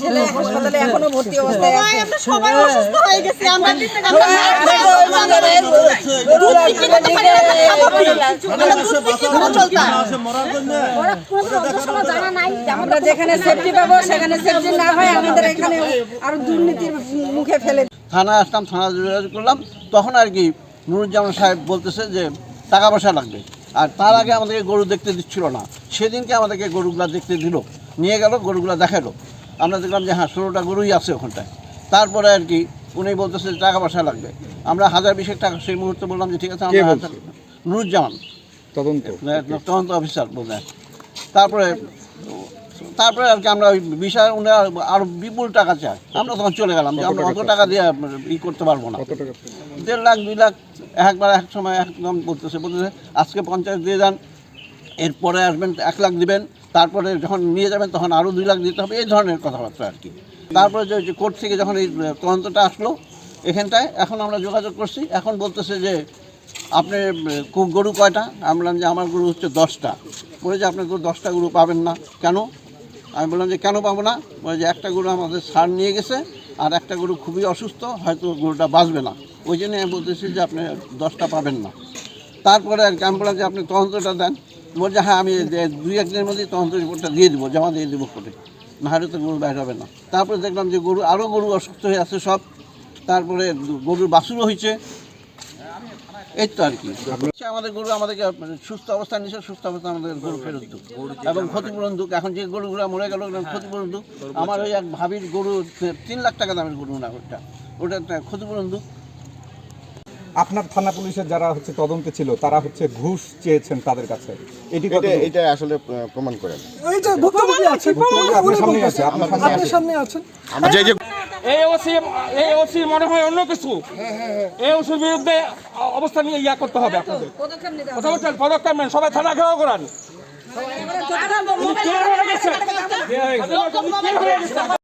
ছেলে হাসপাতালে এখনও ভর্তি অবস্থায় আছে আমরা সবাই অসুস্থ হয়ে গেছি আমরা আমরা যেখানে সেফটি পাবো সেখানে সেফটি না হয় আমাদের এখানে আরও দুর্নীতির মুখে ফেলে থানায় আসলাম থানা যোগাযোগ করলাম তখন আর কি নুরুজ্জামান সাহেব বলতেছে যে টাকা পয়সা লাগবে আর তার আগে আমাদেরকে গরু দেখতে দিচ্ছিল না সেদিনকে আমাদেরকে গরুগুলা দেখতে দিল নিয়ে গেল গরুগুলা দেখাল আমরা দেখলাম যে হ্যাঁ ষোলোটা গরুই আছে ওখানটায়। তারপরে আর কি উনি বলতেছে যে টাকা পয়সা লাগবে। আমরা হাজার বিশেক টাকা সেই মুহূর্তে বললাম যে ঠিক আছে আমরা নুরুজ্জামান। তদন্ত। তদন্ত অফিসার বললেন তারপরে তারপরে আর কি আমরা ওই বিষয় উনি আরও বিপুল টাকা চায় আমরা তখন চলে গেলাম যে আমরা অত টাকা দিয়ে ই করতে পারব না। দেড় লাখ দুই লাখ একবার এক সময় একদম বলতেছে বলতেছে আজকে পঞ্চায়েত দিয়ে যান এরপরে আসবেন এক লাখ দিবেন। তারপরে যখন নিয়ে যাবেন, তখন আরও দুই লাখ দিতে হবে, এই ধরনের কথাবার্তা আর কি। তারপরে যে কোর্ট থেকে যখন এই তদন্তটা আসলো, এখানটায় এখন আমরা যোগাযোগ করছি। এখন বলতেছে যে, আপনি গরু কয়টা? আমি বললাম যে, আমার গরু হচ্ছে দশটা। বলে যে আপনার গরু দশটা গরু পাবেন না। কেন? আমি বললাম যে, কেন পাবো না? বলে যে, একটা গরু আমাদের সার নিয়ে গেছে, আর একটা গরু খুবই অসুস্থ, হয়তো গরুটা বাঁচবে না। ওই জন্য আমি বলতেছি যে, আপনি দশটা পাবেন না। তারপরে আর কি, আমি বললাম যে, আপনি তদন্তটা দেন। বলছে হ্যাঁ আমি দুই একদিনের মধ্যেই তদন্ত রিপোর্টটা দিয়ে দেবো, জমা দিয়ে দেবো করে না হলে তো গরু বাইর হবে না। তারপরে দেখলাম যে গরু আরও গরু অসুস্থ হয়ে আছে সব। তারপরে গরুর বাছুরও হয়েছে। এই তো আর কি। আমাদের গরু আমাদেরকে মানে সুস্থ অবস্থা নিচ্ছে সুস্থ অবস্থা আমাদের গরু ফেরত দুক এবং ক্ষতিপূরণ দুক। এখন যে গরুগুলো মরে গেল ক্ষতিপূরণ দুক। আমার ওই এক ভাবির গরু, তিন লাখ টাকা দামের গরু না ওটা ওটা ক্ষতিপূরণ দুক। আপনার থানা পুলিশের যারা হচ্ছে তদন্তে ছিল তারা হচ্ছে ঘুষ চেয়েছেন তাদের কাছে। এটি এটা এটা আসলে প্রমাণ করেন আপনার সামনে আছেন। এই ওসি এই ওসি মনে হয় অন্য কিছু। এই ওসির বিরুদ্ধে অবস্থা নিয়ে ইয়া করতে হবে আপনাদের। পদক্ষেপ নেন সবাই থানা ঘেরাও করান।